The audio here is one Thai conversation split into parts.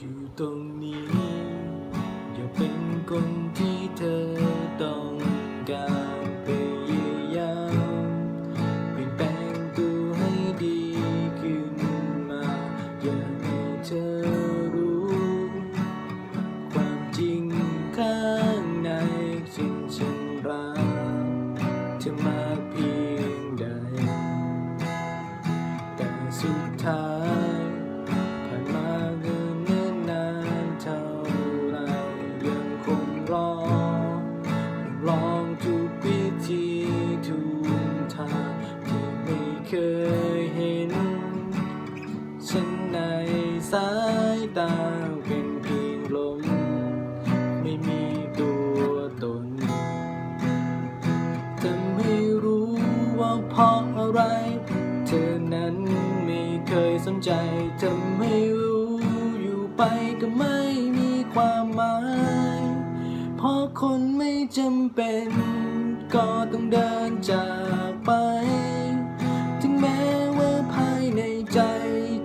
อยู่ตรงนี้ อย่าเป็นคนที่เธอต้องการพยายามเปลี่ยนแปลงตัวให้ดีขึ้นมา อย่าให้เธอรู้ ความจริงข้างในฉันฉันรักเธอมากเพียงใด แต่สุดท้าย ทุกวิธีทุกทางที่ไม่เคยเห็น ฉันในสายตาเป็นเพียงลม ไม่มีตัวตนเธอไม่รู้ว่าเพราะอะไร เธอนั้นไม่เคยสนใจเธอไม่รู้อยู่ไปก็ไม่ คนไม่จำเป็น ก็ต้องเดินจากไป ถึงแม้ว่าภายในใจ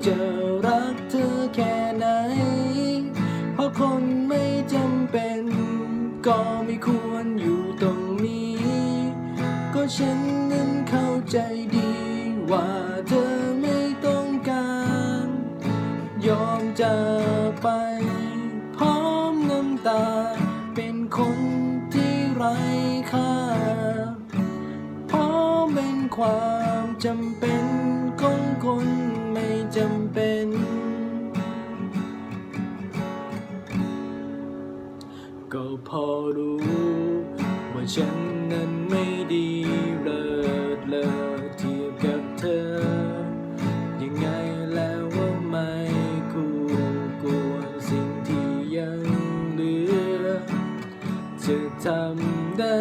จะรักเธอแค่ไหน เพราะคนไม่จำเป็น ก็ไม่ควรอยู่ตรงนี้ ก็ฉันนั้นเข้าใจดีว่าเธอไม่ต้องการ ยอมจากไป พร้อมน้ำตา คนที่ไร้ค่า เพราะเป็นความจำเป็นของคนไม่จำเป็น ก็พอรู้ว่าฉันนั้นไม่ดี จะทำได้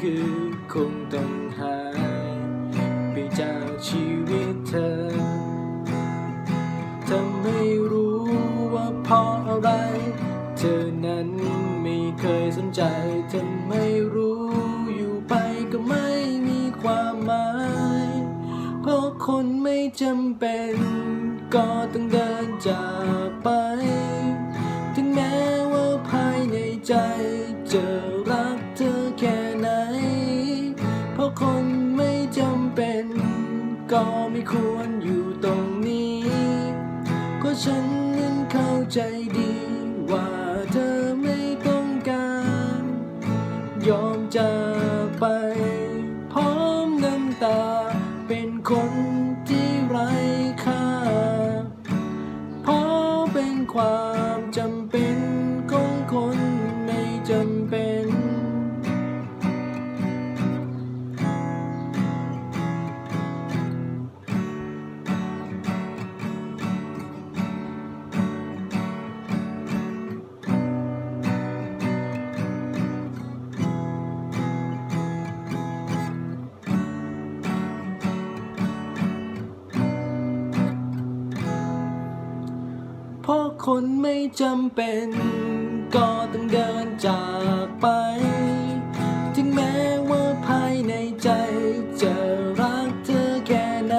คือคงต้องหายไปจากชีวิตเธอเธอไม่รู้ว่าเพราะอะไร เธอนั้นไม่เคยสนใจเธอไม่รู้อยู่ไปก็ไม่มีความหมาย เพราะคนไม่จำเป็น ก็ต้องเดินจากไป ก็ไม่ควรอยู่ตรงนี้ ก็ฉันนั้นเข้าใจดีว่าเธอไม่ต้องการ ยอมจากไป พร้อมน้ำตา เป็นคนที่ไร้ค่าเพราะเป็นความ เพราะคนไม่จำเป็น ก็ต้องเดินจากไป ถึงแม้ว่าภายในใจจะรักเธอแค่ไหน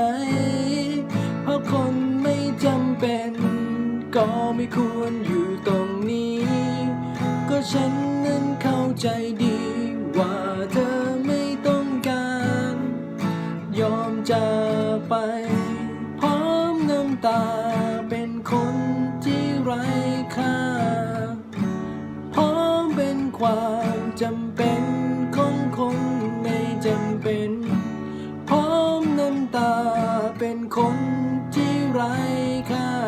เพราะคนไม่จำเป็น ก็ไม่ควรอยู่ตรงนี้ ก็ฉันนั้นเข้าใจดีว่าเธอไม่ต้องการ ยอมจากไป พร้อมน้ำตาเป็นคน ไรค่าพร้อมเป็นความจำเป็นคงคงไม่จำเป็น พร้อมน้ำตาเป็นคนที่ไร้ค่า